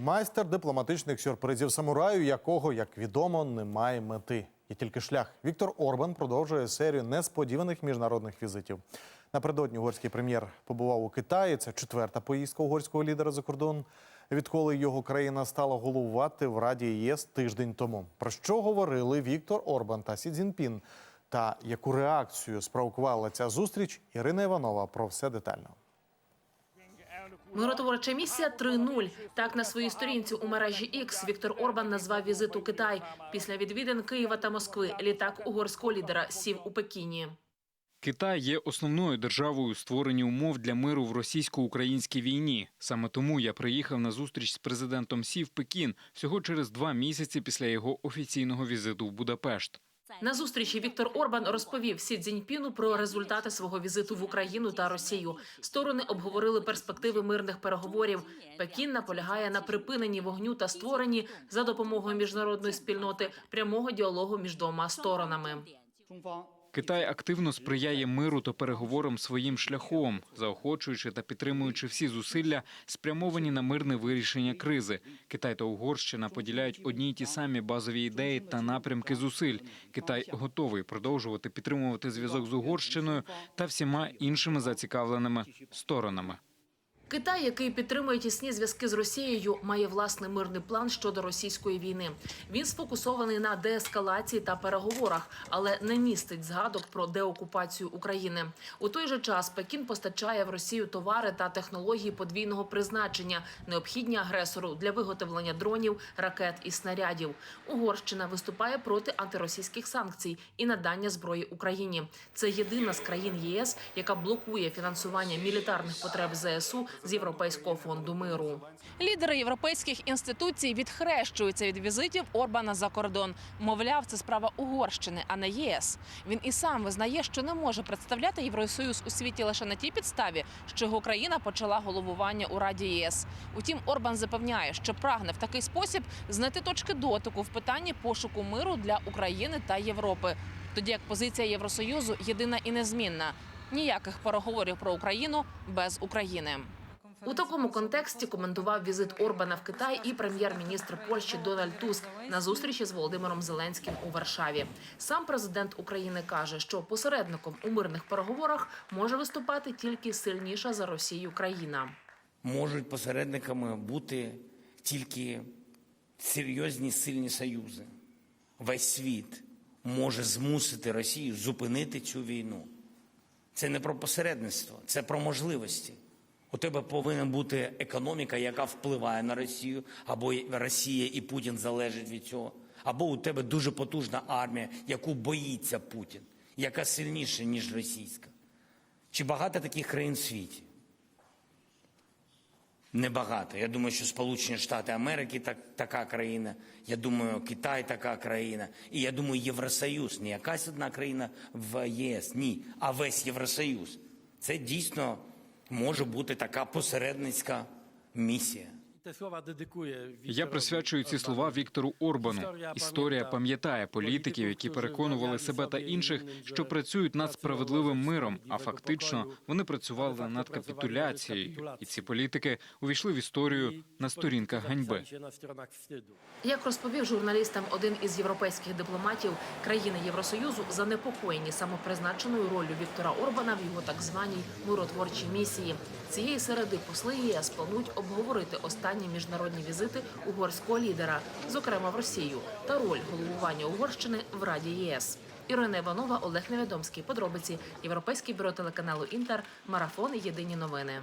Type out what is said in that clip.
Майстер дипломатичних сюрпризів самураю, якого, як відомо, немає мети. Є тільки шлях. Віктор Орбан продовжує серію несподіваних міжнародних візитів. Напередодні угорський прем'єр побував у Китаї. Це четверта поїздка угорського лідера за кордон. Відколи його країна стала головувати в Раді ЄС тиждень тому. Про що говорили Віктор Орбан та Сі Цзіньпін? Та яку реакцію спровокувала ця зустріч? Ірина Іванова про все детально. Миротворча місія 3.0. Так на своїй сторінці у мережі X Віктор Орбан назвав візит у Китай. Після відвідин Києва та Москви літак угорського лідера сів у Пекіні. Китай є основною державою у створенні умов для миру в російсько-українській війні. Саме тому я приїхав на зустріч з президентом Сі в Пекін всього через два місяці після його офіційного візиту в Будапешт. На зустрічі Віктор Орбан розповів Сі Цзіньпіну про результати свого візиту в Україну та Росію. Сторони обговорили перспективи мирних переговорів. Пекін наполягає на припиненні вогню та створенні за допомогою міжнародної спільноти прямого діалогу між двома сторонами. Китай активно сприяє миру та переговорам своїм шляхом, заохочуючи та підтримуючи всі зусилля, спрямовані на мирне вирішення кризи. Китай та Угорщина поділяють одні й ті самі базові ідеї та напрямки зусиль. Китай готовий продовжувати підтримувати зв'язок з Угорщиною та всіма іншими зацікавленими сторонами. Китай, який підтримує тісні зв'язки з Росією, має власний мирний план щодо російської війни. Він сфокусований на деескалації та переговорах, але не містить згадок про деокупацію України. У той же час Пекін постачає в Росію товари та технології подвійного призначення, необхідні агресору для виготовлення дронів, ракет і снарядів. Угорщина виступає проти антиросійських санкцій і надання зброї Україні. Це єдина з країн ЄС, яка блокує фінансування мілітарних потреб ЗСУ з Європейського фонду миру. Лідери європейських інституцій відхрещуються від візитів Орбана за кордон. Мовляв, це справа Угорщини, а не ЄС. Він і сам визнає, що не може представляти Євросоюз у світі лише на тій підставі, що його країна почала головування у Раді ЄС. Утім, Орбан запевняє, що прагне в такий спосіб знайти точки дотику в питанні пошуку миру для України та Європи. Тоді як позиція Євросоюзу єдина і незмінна. Ніяких переговорів про Україну без України. У такому контексті коментував візит Орбана в Китай і прем'єр-міністр Польщі Дональд Туск на зустрічі з Володимиром Зеленським у Варшаві. Сам президент України каже, що посередником у мирних переговорах може виступати тільки сильніша за Росію країна. можуть посередниками бути тільки серйозні сильні союзи. Весь світ може змусити Росію зупинити цю війну. Це не про посередництво, це про можливості. У тебе повинна бути економіка, яка впливає на Росію, або Росія і Путін залежать від цього, або у тебе дуже потужна армія, яку боїться Путін, яка сильніша, ніж російська. Чи багато таких країн в світі? Небагато. Я думаю, що Сполучені Штати Америки так, така країна. Я думаю, Китай така країна. І я думаю, Євросоюз, не якась одна країна в ЄС, ні, а весь Євросоюз. Це дійсно може бути така посередницька місія. Я присвячую ці слова Віктору Орбану. Історія пам'ятає політиків, які переконували себе та інших, що працюють над справедливим миром. А фактично вони працювали над капітуляцією, і ці політики увійшли в історію на сторінках ганьби. Як розповів журналістам один із європейських дипломатів, країни Євросоюзу занепокоєні самопризначеною ролью Віктора Орбана в його так званій миротворчій місії. Цієї середи посли ЄС планують обговорити останні міжнародні візити угорського лідера, зокрема в Росію, та роль головування Угорщини в Раді ЄС. Ірина Іванова, Олег Невідомський. Подробиці Європейське бюро телеканалу Інтер. Марафон. Єдині новини.